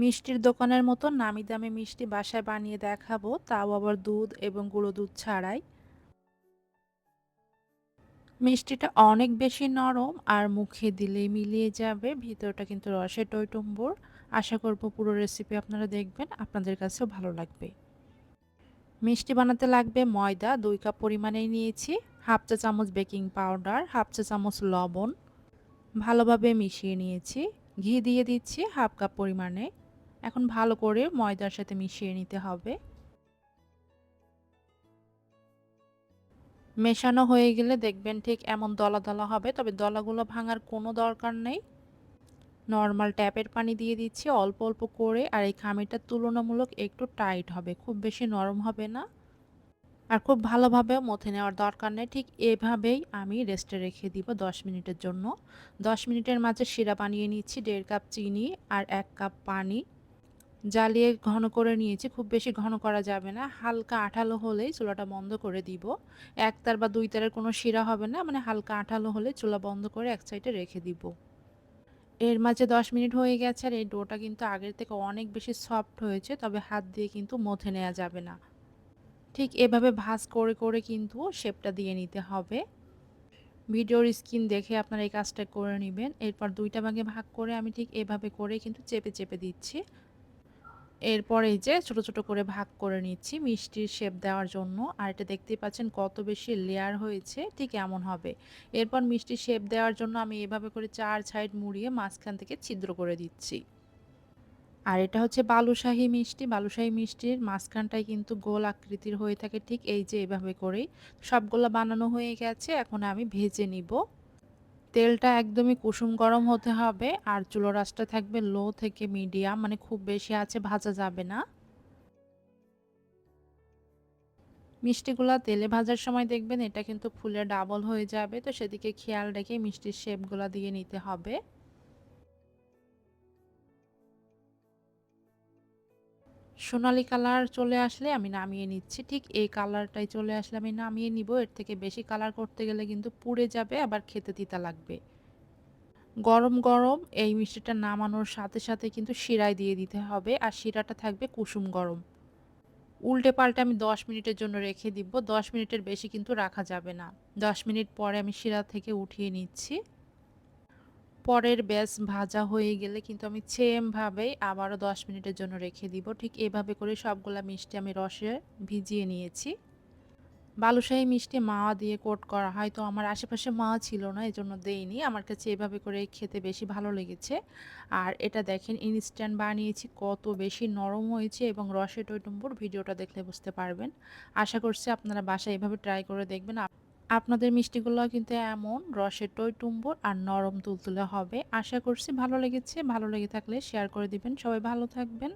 মিষ্টির দোকানের মতো নামি দামি মিষ্টি বাসায় বানিয়ে দেখাবো, তাও আবার দুধ এবং গুঁড়ো দুধ ছাড়াই। মিষ্টিটা অনেক বেশি নরম আর মুখে দিলেই মিলিয়ে যাবে, ভিতরটা কিন্তু রসে টইটুম্বুর আশা করব পুরো রেসিপি আপনারা দেখবেন, আপনাদের কাছেও ভালো লাগবে। মিষ্টি বানাতে লাগবে ময়দা, দুই কাপ পরিমাণেই নিয়েছি, হাফ চা চামচ বেকিং পাউডার, হাফ চা চামচ লবণ। ভালোভাবে মিশিয়ে নিয়েছি, ঘি দিয়ে দিচ্ছি হাফ কাপ পরিমাণে। এখন ভালো করে ময়দার সাথে মিশিয়ে নিতে হবে। মেশানো হয়ে গেলে দেখবেন ঠিক এমন দলা দলা হবে, তবে দলাগুলো ভাঙার কোনো দরকার নেই। নর্মাল ট্যাপের পানি দিয়ে দিচ্ছি, অল্প অল্প করে, আর এই খামিরটা তুলনামূলক একটু টাইট হবে, খুব বেশি নরম হবে না। আর খুব ভালোভাবে মথে নেওয়ার দরকার নেই, ঠিক এভাবেই আমি রেস্টে রেখে দিব 10 মিনিটের জন্য। 10 মিনিটের মাঝে শিরা বানিয়ে নিচ্ছি, দেড় কাপ চিনি আর এক কাপ পানি। জ্বালিয়ে ঘন করে নিয়েছি, খুব বেশি ঘন করা যাবে না। হালকা আঠালো হলেই চুলাটা বন্ধ করে দিব। এক তার বা দুই তারের কোনো শিরা হবে না মানে হালকা আঠালো হলে চুলা বন্ধ করে এক সাইডে রেখে দিব। এর মাঝে 10 মিনিট হয়ে গেছে আর এই ডোটা কিন্তু আগের থেকে অনেক বেশি সফট হয়েছে, তবে হাত দিয়ে কিন্তু মথে নেওয়া যাবে না। ঠিক এভাবে ভাজ করে করে কিন্তু শেপটা দিয়ে নিতে হবে। ভিডিওর স্ক্রিন দেখে আপনারা এই কাজটা করে নেবেন। এরপর দুইটা ভাগে ভাগ করে আমি ঠিক এভাবে করে কিন্তু চেপে চেপে দিচ্ছি। এরপর যে ছোট ছোট করে ভাগ করে নিচ্ছি মিষ্টির শেপ দেওয়ার জন্য। আর এটা দেখতেই পাচ্ছেন কত বেশি লেয়ার হয়েছে, ঠিক এমন হবে। এরপর মিষ্টির শেপ দেওয়ার জন্য আমি এভাবে করে চার সাইড মুড়িয়ে মাঝখান থেকে ছিদ্র করে দিচ্ছি। আর এটা হচ্ছে বালুশাহী মিষ্টি। বালুশাহী মিষ্টির মাঝখানটায় কিন্তু গোল আকৃতির হয়ে থাকে, ঠিক এই যে এভাবে করেই। সবগুলো বানানো হয়ে গেছে, এখন আমি ভেজে নিব। তেলটা একদমই কুসুম গরম হতে হবে আর চুলো রাসটা থাকবে লো থেকে মিডিয়াম মানে খুব বেশি আছে ভাজা যাবে না। মিষ্টিগুলা তেলে ভাজার সময় দেখবেন এটা কিন্তু ফুলে ডাবল হয়ে যাবে, তো সেদিকে খেয়াল রেখে মিষ্টির শেপগুলা দিয়ে নিতে হবে। সোনালি কালার চলে আসলে আমি নামিয়ে নিচ্ছি। ঠিক এই কালারটাই চলে আসলে আমি নামিয়ে নিব। এর থেকে বেশি কালার করতে গেলে কিন্তু পুড়ে যাবে, আবার খেতে তিতা লাগবে। গরম গরম এই মিষ্টিটা নামানোর সাথে সাথে কিন্তু শিরায় দিয়ে দিতে হবে, আর শিরাটা থাকবে কুসুম গরম। উল্টে পাল্টে আমি 10 মিনিটের জন্য রেখে দিব। 10 মিনিটের বেশি কিন্তু রাখা যাবে না। 10 মিনিট পরে আমি শিরা থেকে উঠিয়ে নিচ্ছি। পরের ব্যাস ভাজা হয়ে গেলে কিন্তু আমি সেমভাবেই আবারও দশ মিনিটের জন্য রেখে দিব। ঠিক এভাবে করে সবগুলা মিষ্টি আমি রসে ভিজিয়ে নিয়েছি। বালুশাহী মিষ্টি মা দিয়ে কোট করা হয়, তো আমার আশেপাশে মা ছিল না এই জন্য দেইনি। আমার কাছে এভাবে করে খেতে বেশি ভালো লেগেছে। আর এটা দেখেন ইনস্ট্যান্ট বানিয়েছি, কত বেশি নরম হয়েছে এবং রসে টইটুম্বুর ভিডিওটা দেখলে বুঝতে পারবেন। আশা করছি আপনারা বাসায় এভাবে ট্রাই করে দেখবেন। আপনাদের মিষ্টিগুলো কিন্তু এমন রসে টই টুম্বর আর নরম তুলতুলে হবে। আশা করছি ভালো লেগেছে। ভালো লেগে থাকলে শেয়ার করে দিবেন। সবাই ভালো থাকবেন।